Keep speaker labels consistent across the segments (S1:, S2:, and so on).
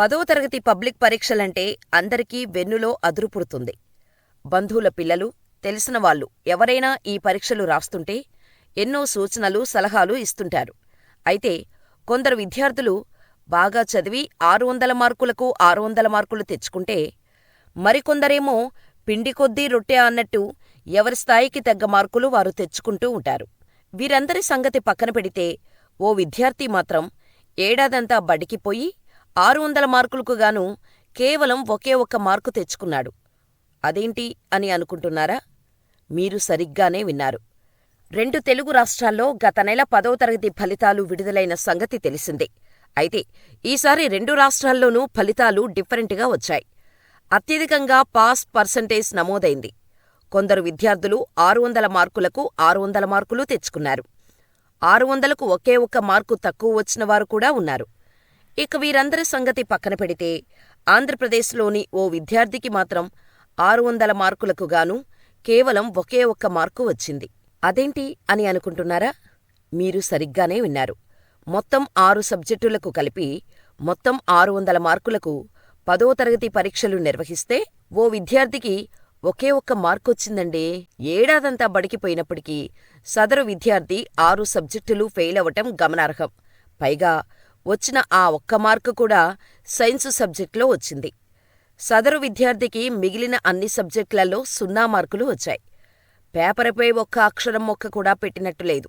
S1: పదవ తరగతి పబ్లిక్ పరీక్షలంటే అందరికీ వెన్నులో అదురు పుడుతుంది. బంధువుల పిల్లలు తెలిసిన వాళ్ళు ఎవరైనా ఈ పరీక్షలు రాస్తుంటే ఎన్నో సూచనలు సలహాలు ఇస్తుంటారు. అయితే కొందరు విద్యార్థులు బాగా చదివి ఆరు వందల మార్కులకు ఆరు వందల మార్కులు తెచ్చుకుంటే మరికొందరేమో పిండి కొద్దీ రొట్టె అన్నట్టు ఎవరి స్థాయికి తగ్గ మార్కులు వారు తెచ్చుకుంటూ ఉంటారు. వీరందరి సంగతి పక్కన పెడితే ఓ విద్యార్థి మాత్రం ఏడాదంతా బడికి పోయి ఆరు వందల మార్కులకు గాను కేవలం ఒకే ఒక్క మార్కు తెచ్చుకున్నాడు. అదేంటి అని అనుకుంటున్నారా? మీరు సరిగ్గానే విన్నారు. రెండు తెలుగు రాష్ట్రాల్లో గత నెల పదవ తరగతి ఫలితాలు విడుదలైన సంగతి తెలిసిందే. అయితే ఈసారి రెండు రాష్ట్రాల్లోనూ ఫలితాలు డిఫరెంట్గా వచ్చాయి. అత్యధికంగా పాస్ పర్సంటేజ్ నమోదైంది. కొందరు విద్యార్థులు ఆరు వందల మార్కులకు ఆరు వందల మార్కులు తెచ్చుకున్నారు. ఆరు వందలకు ఒకే ఒక్క మార్కు తక్కువ వచ్చిన వారు కూడా ఉన్నారు. ఇక వీరందరి సంగతి పక్కన పెడితే ఆంధ్రప్రదేశ్లోని ఓ విద్యార్థికి మాత్రం ఆరు వందల మార్కులకు గాను కేవలం ఒకే ఒక్క మార్కు వచ్చింది. అదేంటి అని అనుకుంటున్నారా? మీరు సరిగ్గానే విన్నారు. మొత్తం ఆరు సబ్జెక్టులకు కలిపి మొత్తం ఆరు వందల మార్కులకు పదో తరగతి పరీక్షలు నిర్వహిస్తే ఓ విద్యార్థికి ఒకే ఒక్క మార్కొచ్చిందండి. ఏడాదంతా బడికిపోయినప్పటికీ సదరు విద్యార్థి ఆరు సబ్జెక్టులు అవ్వటం గమనార్హం. పైగా వచ్చిన ఆ ఒక్క మార్కు కూడా సైన్సు సబ్జెక్టులో వచ్చింది. సదరు విద్యార్థికి మిగిలిన అన్ని సబ్జెక్టులలో సున్నా మార్కులు వచ్చాయి. పేపరుపై ఒక్క అక్షరం మొక్క కూడా పెట్టినట్టు లేదు.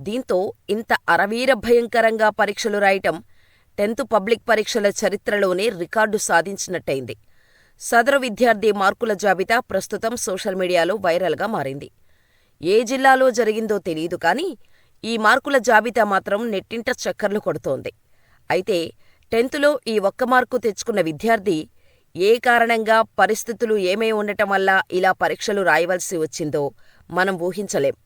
S1: దీంతో ఇంత అరవీర భయంకరంగా పరీక్షలు రాయటం టెన్త్ పబ్లిక్ పరీక్షల చరిత్రలోనే రికార్డు సాధించినట్టయింది. సదరు విద్యార్థి మార్కుల జాబితా ప్రస్తుతం సోషల్ మీడియాలో వైరల్గా మారింది. ఏ జిల్లాలో జరిగిందో తెలియదు కానీ ఈ మార్కుల జాబితా మాత్రం నెట్టింట చక్కర్లు కొడుతోంది. అయితే టెన్త్లో ఈ ఒక్క మార్కు తెచ్చుకున్న విద్యార్థి ఏ కారణంగా పరిస్థితులు ఏమై ఉండటం వల్ల ఇలా పరీక్షలు రాయవలసి వచ్చిందో మనం ఊహించలేం.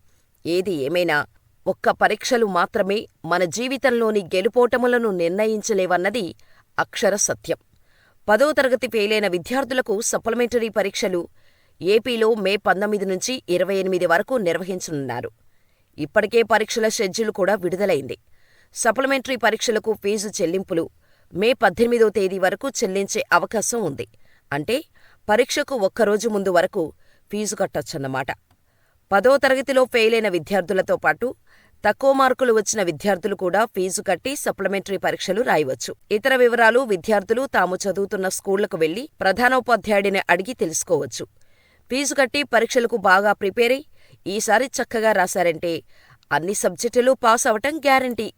S1: ఏది ఏమైనా ఒక్క పరీక్షలు మాత్రమే మన జీవితంలోని గెలుపోటములను నిర్ణయించలేవన్నది అక్షర సత్యం. పదో తరగతి ఫెయిలైన విద్యార్థులకు సప్లిమెంటరీ పరీక్షలు ఏపీలో మే పంతొమ్మిది నుంచి ఇరవై ఎనిమిది వరకు నిర్వహించనున్నారు. ఇప్పటికే పరీక్షల షెడ్యూల్ కూడా విడుదలైంది. సప్లిమెంటరీ పరీక్షలకు ఫీజు చెల్లింపులు మే పద్దెనిమిదో తేదీ వరకు చెల్లించే అవకాశం ఉంది. అంటే పరీక్షకు ఒక్కరోజు ముందు వరకు ఫీజు కట్టొచ్చన్నమాట. పదో తరగతిలో ఫెయిలైన విద్యార్థులతో పాటు తక్కువ మార్కులు వచ్చిన విద్యార్థులు కూడా ఫీజు కట్టి సప్లిమెంటరీ పరీక్షలు రాయవచ్చు. ఇతర వివరాలు విద్యార్థులు తాము చదువుతున్న స్కూళ్ళకు వెళ్ళి ప్రధానోపాధ్యాయుడిని అడిగి తెలుసుకోవచ్చు. ఫీజు కట్టి పరీక్షలకు బాగా ప్రిపేర్ అయి ఈసారి చక్కగా రాశారంటే అన్ని సబ్జెక్టులు పాస్ అవటం గ్యారంటీ.